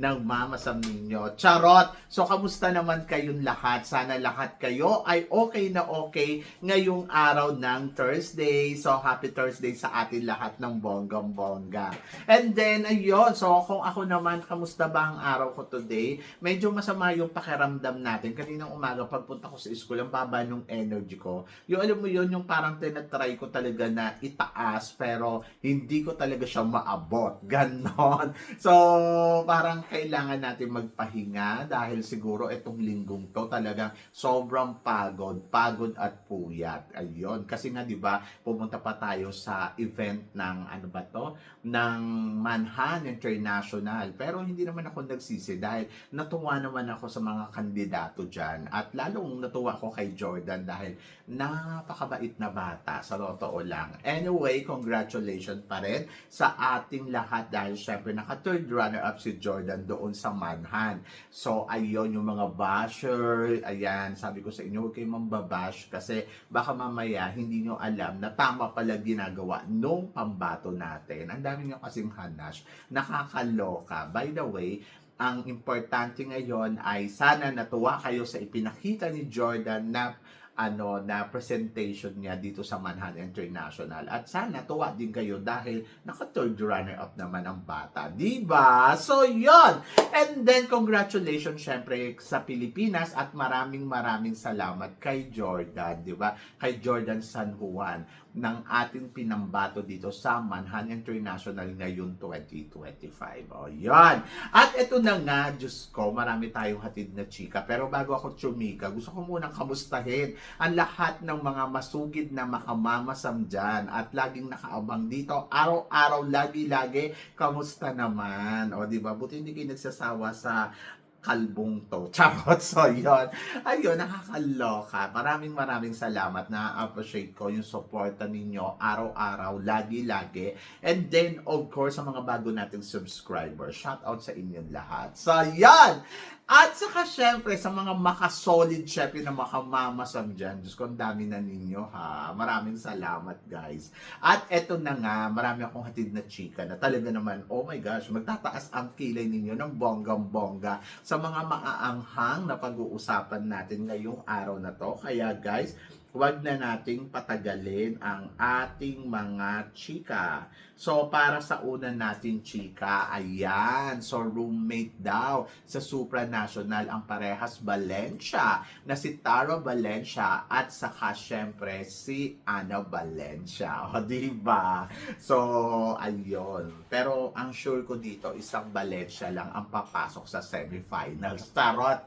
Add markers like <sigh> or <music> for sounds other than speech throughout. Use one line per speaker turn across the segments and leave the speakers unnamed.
ng mamasam ninyo. Charot! So, kamusta naman kayong lahat? Sana lahat kayo ay okay na okay ngayong araw ng Thursday. So, happy Thursday sa atin lahat ng bonggang-bongga. And then, ayun. So, kung ako naman, kamusta ba ang araw ko today? Medyo masama yung pakiramdam natin. Kaninang umaga, pagpunta ko sa school, ang baba ng energy ko. Yung alam mo yun, yung parang tinatry ko talaga na itaas, pero hindi ko talaga siya maabot. Ganon. <laughs> So, parang kailangan natin magpahinga dahil siguro itong linggong to talagang sobrang pagod. Pagod at puyat. Ayun. Kasi nga, di ba, pumunta pa tayo sa event ng, ano ba to? Ng Manhan International. Pero hindi naman ako nagsisi dahil natuwa naman ako sa mga kandidato dyan. At lalong natuwa ako kay Jordan dahil napakabait na bata sa totoo lang. Anyway, congratulations pa rin sa ating lahat dahil syempre naka third runner up si Jordan doon sa Manhan. So ayun yung mga basher, ayan, sabi ko sa inyo, huwag kayong mambabash kasi baka mamaya hindi nyo alam na tama pala ginagawa nung pambato natin. Ang dami nyo kasing hanash, nakakaloka. By the way, ang importante ngayon ay sana natuwa kayo sa ipinakita ni Jordan na ano na presentation niya dito sa Manhattan International. At sana tuwa din kayo dahil naka third runner up naman ang bata di ba so yon and then congratulations syempre sa Pilipinas at maraming maraming salamat kay Jordan di ba kay Jordan San Juan ng ating pinambato dito sa Manhattan International ngayon 2025 o yon at ito na nga Diyos ko marami tayong hatid na chika. Pero bago ako chumika gusto ko munang kamustahin ang lahat ng mga masugid na makamamasam dyan. At laging nakaabang dito, araw-araw, lagi-lagi, kamusta naman? O, di ba? Buti hindi kayo nagsasawa sa kalbong to. <laughs> Charot. So, yun. Ayun, nakakaloka. Maraming maraming salamat. Na-appreciate ko yung suporta ninyo araw-araw, lagi-lagi. And then, of course, sa mga bago nating subscribers, shout out sa inyong lahat. So, yan! At saka syempre sa mga makasolid syempre na makamamasam dyan. Diyos ko, ang dami na ninyo ha. Maraming salamat guys. At eto na nga, marami akong hatid na chika na talaga naman, oh my gosh, magtataas ang kilay ninyo ng bonggang-bongga sa mga maaanghang na pag-uusapan natin ngayong araw na to. Kaya guys, huwag na nating patagalin ang ating mga chika. So, para sa una natin chika, ayan. So, roommate daw sa supranational ang parehas Valencia na si Taro Valencia at saka syempre si Ana Valencia. <laughs> O, diba? So, ayun. Pero ang sure ko dito, isang Valencia lang ang papasok sa semifinals. Tarot!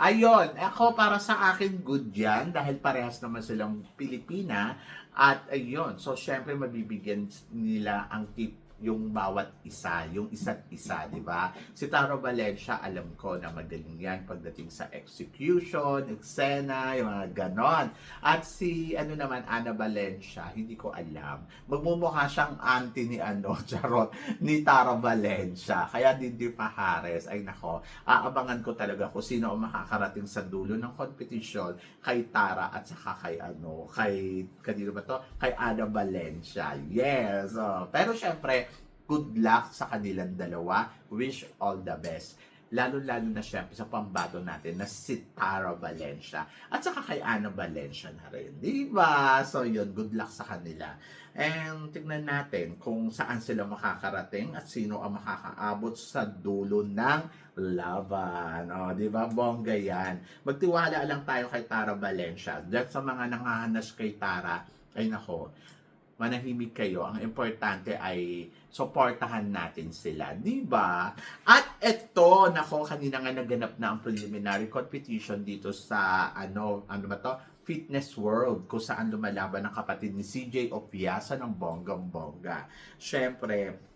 Ayun, ako para sa akin good yan dahil parehas naman silang Pilipina. At ayun, so syempre mabibigyan nila ang tip yung bawat isa, yung isa't isa, di ba? Si Taro Valencia, alam ko na magaling yan pagdating sa execution, eksena, yung mga ganon. At si, ano naman, Ana Valencia, hindi ko alam. Magmumukha siyang auntie ni ano, <laughs> charot, ni Taro Valencia. Kaya Dindi Pahares, ay nako, aabangan ko talaga kung sino ang makakarating sa dulo ng competition kay Tara at saka kay ano, kay, kanino ba to? Kay Ana Valencia. Yes! oh. pero syempre, good luck sa kanilang dalawa. Wish all the best. Lalo-lalo na syempre sa pambato natin na si Tara Valencia. At saka kay Ana Valencia na rin. Di ba? So yun, good luck sa kanila. And tignan natin kung saan sila makakarating at sino ang makakaabot sa dulo ng laban. O, di ba? Bongga yan. Magtiwala lang tayo kay Tara Valencia. Dahil sa mga nangahanas kay Tara, ay nako, manahimik kayo. Ang importante ay suportahan natin sila, di ba? At eto, nako, kanina nga naganap na ang preliminary competition dito sa, ano, ano ba to? Fitness World, kung saan lumalaban ang kapatid ni CJ Opiasa ng bonggang-bongga. Siyempre,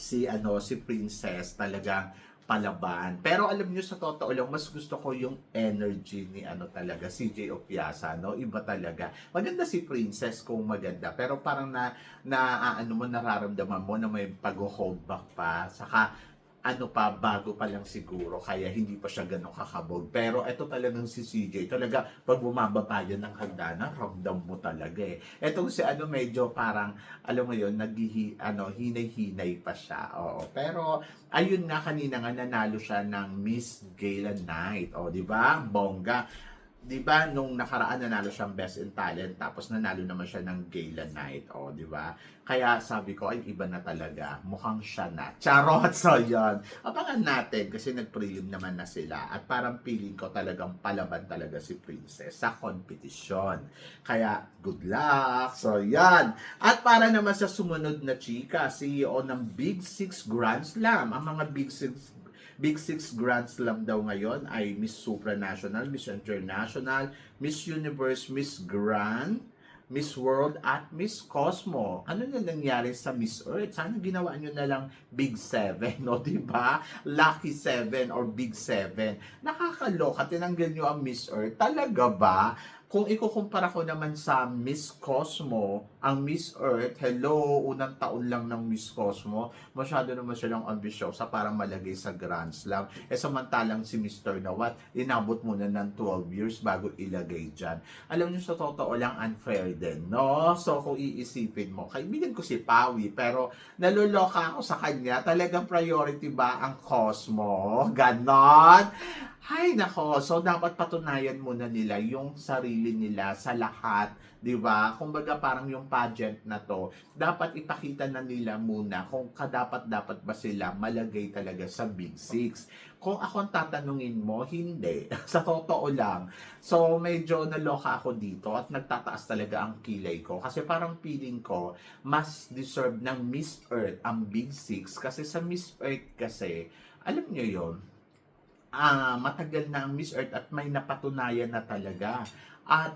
si ano si Princess talagang palaban. Pero alam niyo sa totoo lang, mas gusto ko yung energy ni ano talaga, CJ Opiasa, no? Iba talaga. Maganda si Princess kung maganda, pero parang na, na ano mo, nararamdaman mo na may pag-hold back pa. Saka, ano pa, bago pa lang siguro, kaya hindi pa siya ganun kakabog. Pero ito talagang si CJ, talaga, pag bumababa yan ng hagdanan, ramdam mo talaga eh. Etong si ano, medyo parang, alam mo yun, naghihi, ano, hinay-hinay pa siya. Oo. Pero, ayun nga, kanina nga, nanalo siya ng Miss Gala Night. O, di ba? Bongga. Di ba, nung nakaraan nanalo siyang Best in Talent, tapos nanalo naman siya ng Gala Night. O, di ba? Kaya sabi ko, ay, iba na talaga. Mukhang siya na. Charot! So, yun. Abangan natin kasi nag-prelim naman na sila. At parang feeling ko talagang palaban talaga si Princess sa competition. Kaya, good luck! So, yan. At para naman sa sumunod na chika, CEO ng Big Six Grand Slam. Ang mga Big Six Big Six Grand Slam daw ngayon ay Miss Supranational, Miss International, Miss Universe, Miss Grand, Miss World at Miss Cosmo. Ano na nangyari sa Miss Earth? Sana ginawa nyo na lang Big Seven, <laughs> no? di ba? Lucky Seven or Big Seven. Nakakaloka, tinanggal nyo ang Miss Earth. Talaga ba? Kung ikukumpara ko naman sa Miss Cosmo, ang Miss Earth, hello, unang taon lang ng Miss Cosmo, masyado naman silang ambisyosa para malagay sa Grand Slam. Eh samantalang si Mr. Nawat, inabot muna ng 12 years bago ilagay dyan. Alam niyo sa totoo lang, unfair din, no? So kung iisipin mo, kaibigan ko si Pawi, pero naluloka ako sa kanya, talagang priority ba ang Cosmo? Ganon? Hay nako, so dapat patunayan muna nila yung sarili nila sa lahat, 'di ba? Kumbaga parang yung pageant na to, dapat ipakita na nila muna kung kadapat dapat ba sila malagay talaga sa Big Six. Kung ako ang tatanungin mo, hindi. <laughs> sa totoo lang. So medyo naloka ako dito at nagtataas talaga ang kilay ko kasi parang feeling ko mas deserve ng Miss Earth ang Big Six kasi sa Miss Earth kasi alam niyo yon ah matagal na ang Miss Earth at may napatunayan na talaga. At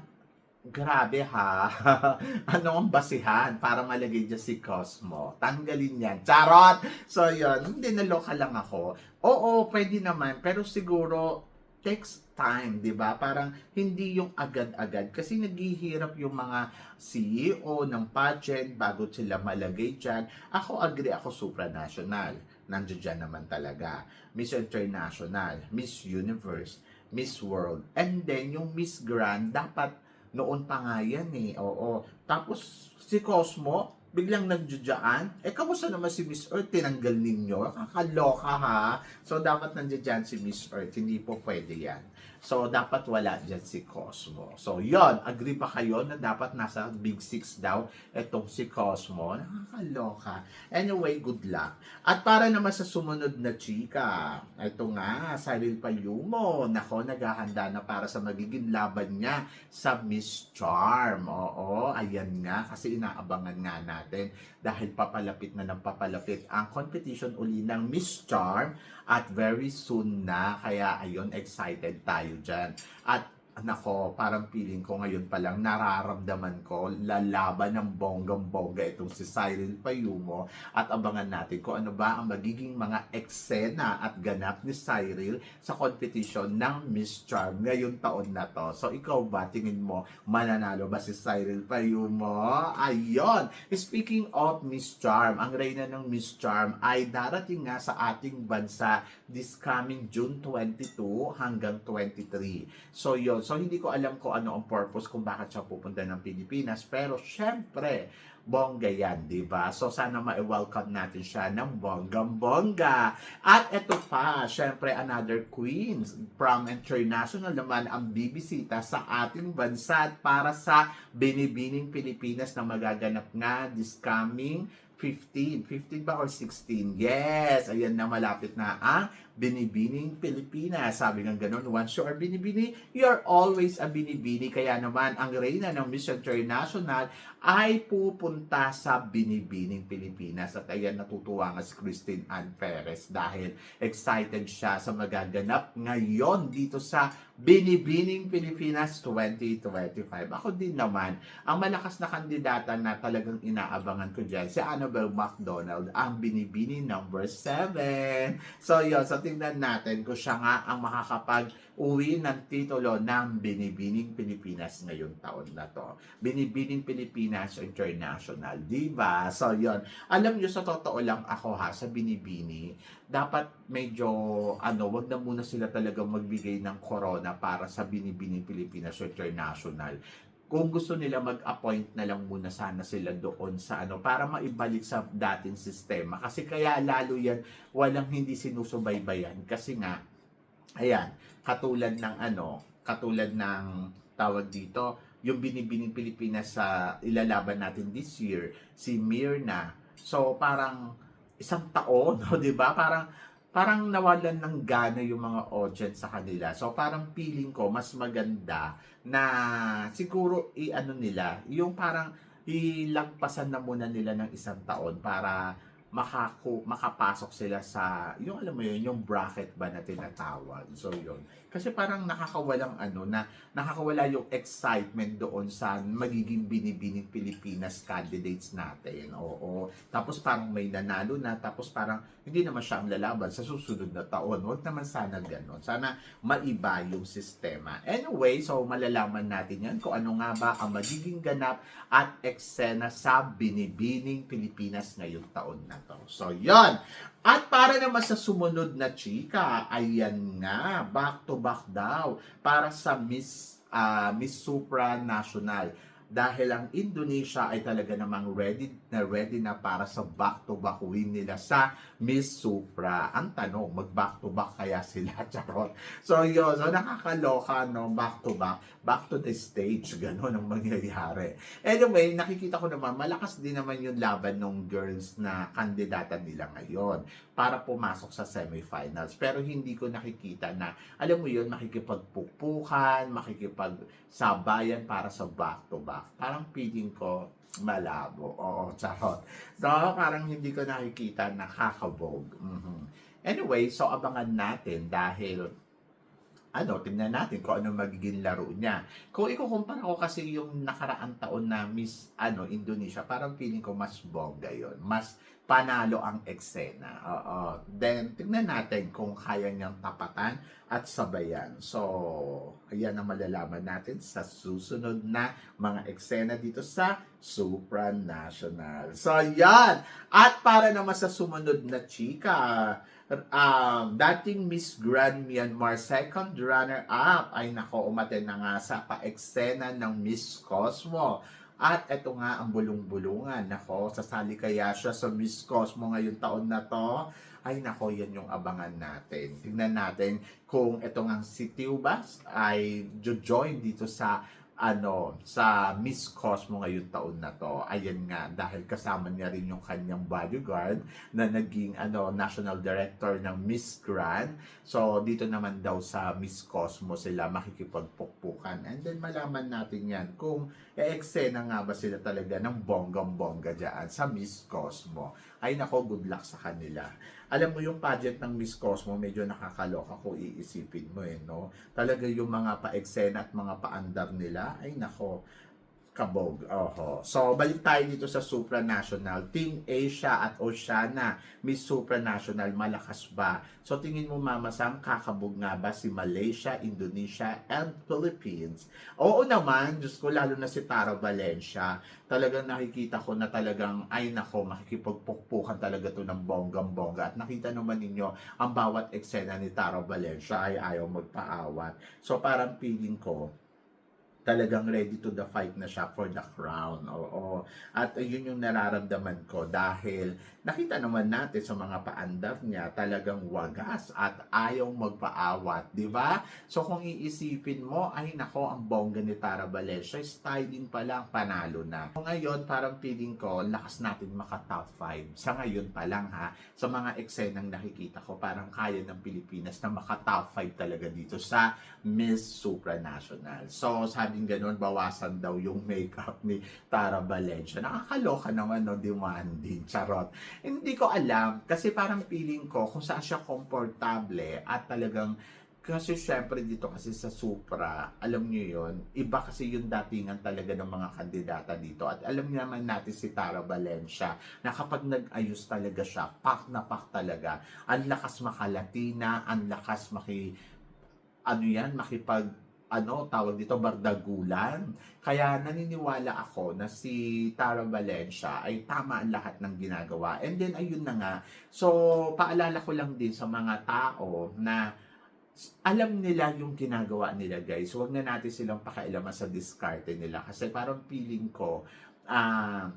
grabe ha, <laughs> ano ang basihan para malagay dyan si Cosmo? Tanggalin yan. Charot! So yun, hindi naloka lang ako. Oo, pwede naman, pero siguro takes time, 'di ba? Parang hindi yung agad-agad kasi naghihirap yung mga CEO ng pageant bago sila malagay diyan. Ako agree ako supranational. Nandiyan dyan naman talaga. Miss International, Miss Universe, Miss World. And then yung Miss Grand dapat noon pa nga yan eh. Oo. Tapos si Cosmo, biglang nagjudyaan. Eh, kamusta naman si Miss Earth? Tinanggal ninyo? Kakaloka ha? So, dapat nandiyan si Miss Earth. Hindi po pwede yan. So, dapat wala dyan si Cosmo. So, yon Agree pa kayo na dapat nasa Big Six daw itong si Cosmo? Nakakaloka. Anyway, good luck. At para naman sa sumunod na chika, ito nga, Cyril Payumo. Nako, naghahanda na para sa magiging laban niya sa Miss Charm. Oo, ayan nga. Kasi inaabangan nga natin dahil papalapit na ng papalapit ang competition uli ng Miss Charm at very soon na. Kaya ayun, excited tayo dyan. At nako, parang feeling ko ngayon pa lang nararamdaman ko lalaban ng bonggang-bongga itong si Cyril Payumo at abangan natin kung ano ba ang magiging mga eksena at ganap ni Cyril sa competition ng Miss Charm ngayong taon na to. So ikaw ba, tingin mo, mananalo ba si Cyril Payumo? Ayon! Speaking of Miss Charm, ang reyna ng Miss Charm ay darating nga sa ating bansa this coming June 22 hanggang 23. So yun, so hindi ko alam kung ano ang purpose kung bakit siya pupunta ng Pilipinas. Pero syempre, bongga yan, di ba? So sana ma-welcome natin siya ng bonggang-bongga. At ito pa, syempre another queen from international naman ang bibisita sa ating bansa para sa Binibining Pilipinas na magaganap nga this coming 15. 15 ba or 16? Yes! Ayan na malapit na ang Binibining Pilipinas. Sabi nga ganun, once you are binibini, you're always a binibini. Kaya naman, ang reyna ng Miss International ay pupunta sa Binibining Pilipinas. At ayan, natutuwa nga si Christine Ann Perez dahil excited siya sa magaganap ngayon dito sa Binibining Pilipinas 2025. Ako din naman, ang malakas na kandidata na talagang inaabangan ko dyan, si Annabelle McDonald, ang Binibini number 7. So yun, so tingnan natin kung siya nga ang makakapag-uwi ng titulo ng Binibining Pilipinas ngayong taon na to. Binibining Pilipinas International, di ba? So yun, alam nyo sa totoo lang ako ha, sa Binibini, dapat medyo ano, wag na muna sila talagang magbigay ng corona para sa Binibining Pilipinas International. Kung gusto nila mag-appoint na lang muna sana sila doon sa ano para maibalik sa dating sistema kasi kaya lalo yan walang hindi sinusubaybayan kasi nga ayan katulad ng ano katulad ng tawag dito yung binibining Pilipinas sa ilalaban natin this year si Mirna so parang isang taon, <laughs> no, 'di ba? Parang parang nawalan ng gana yung mga audience sa kanila. So parang feeling ko mas maganda na siguro i-ano nila, yung parang ilagpasan na muna nila ng isang taon para makaku makapasok sila sa yung alam mo yun yung bracket ba na tinatawag. So yun. Kasi parang nakakawalang ano na nakakawala yung excitement doon sa magiging binibining Pilipinas candidates natin. Oo. Tapos parang may nanalo na tapos parang hindi naman siya ang lalaban sa susunod na taon. Wag naman sana ganon sana maiba yung sistema. Anyway so malalaman natin yan kung ano nga ba ang magiging ganap at eksena sa binibining Pilipinas ngayong taon na to. So, yon. At para naman sa sumunod na chika, ayan nga, back to back daw para sa Miss ah, Miss Supranational dahil ang Indonesia ay talaga namang ready na ready na para sa back-to-back win nila sa Miss Supra. Ang tanong, mag-back-to-back kaya sila? <laughs> Charot. So yun, so nakakaloka, no? Back-to-back, back to the stage, gano'n ang mangyayari. Anyway, nakikita ko naman, malakas din naman yung laban ng girls na kandidata nila ngayon para pumasok sa semifinals. Pero hindi ko nakikita na, alam mo yun, makikipagpukpukan, makikipagsabayan para sa back-to-back. Parang feeling ko, malabo. Oo, <laughs> charot. So, parang hindi ko nakikita nakakabog. Mhm. Anyway, so abangan natin dahil ano, tingnan natin kung ano magiging laro niya. Kung ikukumpara ko kasi yung nakaraang taon na Miss ano, Indonesia, parang feeling ko mas bongga yon Mas panalo ang eksena. Oo. Then, tingnan natin kung kaya niyang tapatan at sabayan. So, ayan ang malalaman natin sa susunod na mga eksena dito sa Supranational. So, yan! At para naman sa sumunod na chika, um, dating Miss Grand Myanmar second runner-up ay nako umaten na nga sa pa-eksena ng Miss Cosmo. At ito nga ang bulong-bulungan. Nako, sasali kaya siya sa Miss Cosmo ngayong taon na to. Ay nako, yan yung abangan natin. Tingnan natin kung ito nga si Tiubas ay join dito sa ano sa Miss Cosmo ngayong taon na to. Ayan nga dahil kasama niya rin yung kanyang bodyguard na naging ano national director ng Miss Grand. So dito naman daw sa Miss Cosmo sila makikipagpukpukan. And then malaman natin yan kung e-eksena nga ba sila talaga ng bonggang-bongga dyan sa Miss Cosmo. Ay nako, good luck sa kanila. Alam mo yung pageant ng Miss Cosmo, medyo nakakaloka kung iisipin mo eh, no? Talaga yung mga pa-eksena at mga paandar nila, ay nako, kabog. Oho. So, balik tayo dito sa supranational. Team Asia at Oceania, Miss Supranational, malakas ba? So, tingin mo, Mama Sam, kakabog nga ba si Malaysia, Indonesia, and Philippines? Oo naman, Diyos ko, lalo na si Tara Valencia. Talagang nakikita ko na talagang, ay nako, makikipagpukpukan talaga to ng bonggang-bongga. At nakita naman ninyo, ang bawat eksena ni Tara Valencia ay ayaw magpaawat. So, parang feeling ko, talagang ready to the fight na siya for the crown. Oo. At yun yung nararamdaman ko dahil nakita naman natin sa mga paandar niya talagang wagas at ayaw magpaawat, di ba? So kung iisipin mo, ay nako, ang bongga ni Tara Valencia, styling pa lang, panalo na. So, ngayon, parang feeling ko, lakas natin maka top 5. Sa ngayon pa lang ha, sa mga eksenang nakikita ko, parang kaya ng Pilipinas na maka top 5 talaga dito sa Miss Supranational. So, sabing ganun, bawasan daw yung makeup ni Tara Valencia. Nakakaloka naman, no, demanding. Charot. Hindi ko alam, kasi parang feeling ko kung saan siya komportable at talagang kasi syempre dito kasi sa Supra, alam niyo yon iba kasi yung datingan talaga ng mga kandidata dito. At alam niyo naman natin si Tara Valencia na kapag nag-ayos talaga siya, pak na pak talaga. Ang lakas makalatina, ang lakas maki, ano yan, makipag, ano, tawag dito, bardagulan. Kaya naniniwala ako na si Tara Valencia ay tama ang lahat ng ginagawa. And then, ayun na nga. So, paalala ko lang din sa mga tao na alam nila yung ginagawa nila guys. Huwag na natin silang pakialaman sa diskarte nila. Kasi parang feeling ko, ah,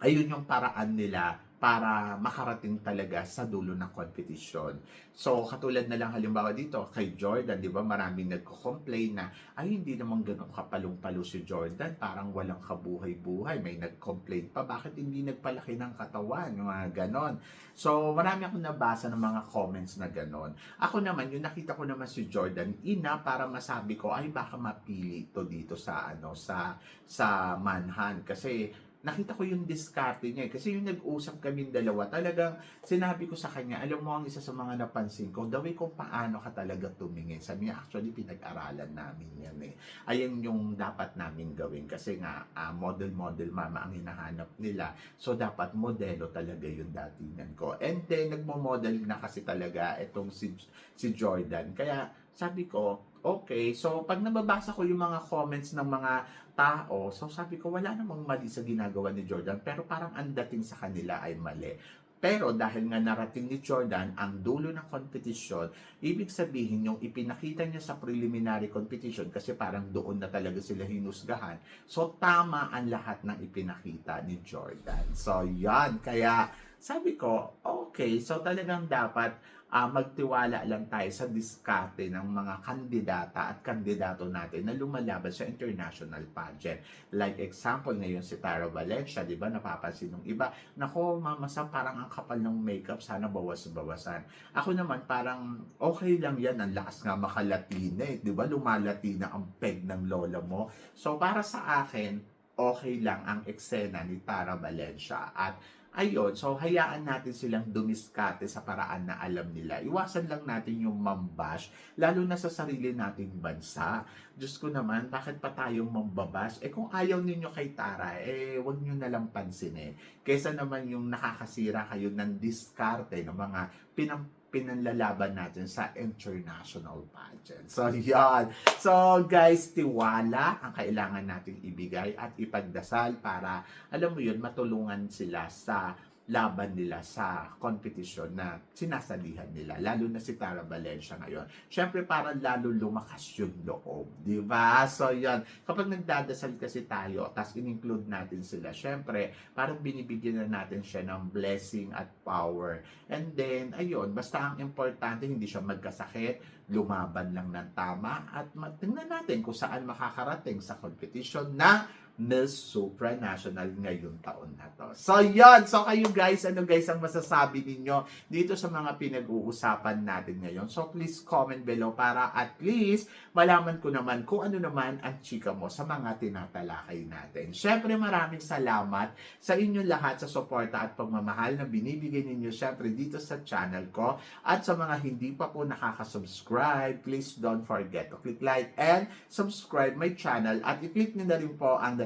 ayun yung paraan nila para makarating talaga sa dulo ng competition. So, katulad na lang halimbawa dito, kay Jordan, di ba, maraming nagko-complain na, ay, hindi naman ganun kapalong-palo si Jordan, parang walang kabuhay-buhay. May nag-complain pa, bakit hindi nagpalaki ng katawan, mga ganon. So, marami akong nabasa ng mga comments na ganon. Ako naman, yung nakita ko naman si Jordan, ina para masabi ko, ay, baka mapili to dito sa, ano, sa, sa manhan. Kasi, nakita ko yung diskarte niya. eh. Kasi yung nag-usap kami dalawa, talagang sinabi ko sa kanya, alam mo ang isa sa mga napansin ko, the way kung paano ka talaga tumingin. Sabi niya, actually, pinag-aralan namin yan eh. Ayan yung dapat namin gawin. Kasi nga, ah, model-model mama ang hinahanap nila. So, dapat modelo talaga yung datingan ko. And then, nagmo-model na kasi talaga itong si, si Jordan. Kaya, sabi ko, okay. So, pag nababasa ko yung mga comments ng mga tao, so sabi ko, wala namang mali sa ginagawa ni Jordan, pero parang ang dating sa kanila ay mali. Pero dahil nga narating ni Jordan ang dulo ng competition, ibig sabihin yung ipinakita niya sa preliminary competition kasi parang doon na talaga sila hinusgahan. So tama ang lahat ng ipinakita ni Jordan. So yan, kaya sabi ko, okay, so talagang dapat ah, magtiwala lang tayo sa diskarte ng mga kandidata at kandidato natin na lumalaban sa international pageant. Like example ngayon si Tara Valencia, di ba napapansin ng iba, nako mama Sam, parang ang kapal ng makeup, sana bawas-bawasan. Ako naman parang okay lang yan, ang lakas nga makalatina eh, di ba lumalatina ang peg ng lola mo. So para sa akin, okay lang ang eksena ni Tara Valencia at Ayun, so hayaan natin silang dumiskate sa paraan na alam nila. Iwasan lang natin yung mambash, lalo na sa sarili nating bansa. Diyos ko naman, bakit pa tayong mambabash? Eh kung ayaw ninyo kay Tara, eh wag nyo nalang pansinin. Kesa naman yung nakakasira kayo ng diskarte ng mga pinam pinanlalaban natin sa international pageant. So, <laughs> yan. So, guys, tiwala ang kailangan nating ibigay at ipagdasal para, alam mo yun, matulungan sila sa laban nila sa competition na sinasalihan nila. Lalo na si Tara Valencia ngayon. Siyempre, parang lalo lumakas yung loob. Di ba? So, yan. Kapag nagdadasal kasi tayo, tapos in-include natin sila, siyempre, parang binibigyan na natin siya ng blessing at power. And then, ayun, basta ang importante, hindi siya magkasakit, lumaban lang ng tama, at tingnan natin kung saan makakarating sa competition na Miss Supranational ngayong taon na to. So, yon So, kayo guys, ano guys ang masasabi ninyo dito sa mga pinag-uusapan natin ngayon? So, please comment below para at least malaman ko naman kung ano naman ang chika mo sa mga tinatalakay natin. Syempre, maraming salamat sa inyo lahat sa suporta at pagmamahal na binibigay ninyo syempre dito sa channel ko. At sa mga hindi pa po nakaka-subscribe, please don't forget to click like and subscribe my channel at i-click nyo na rin po ang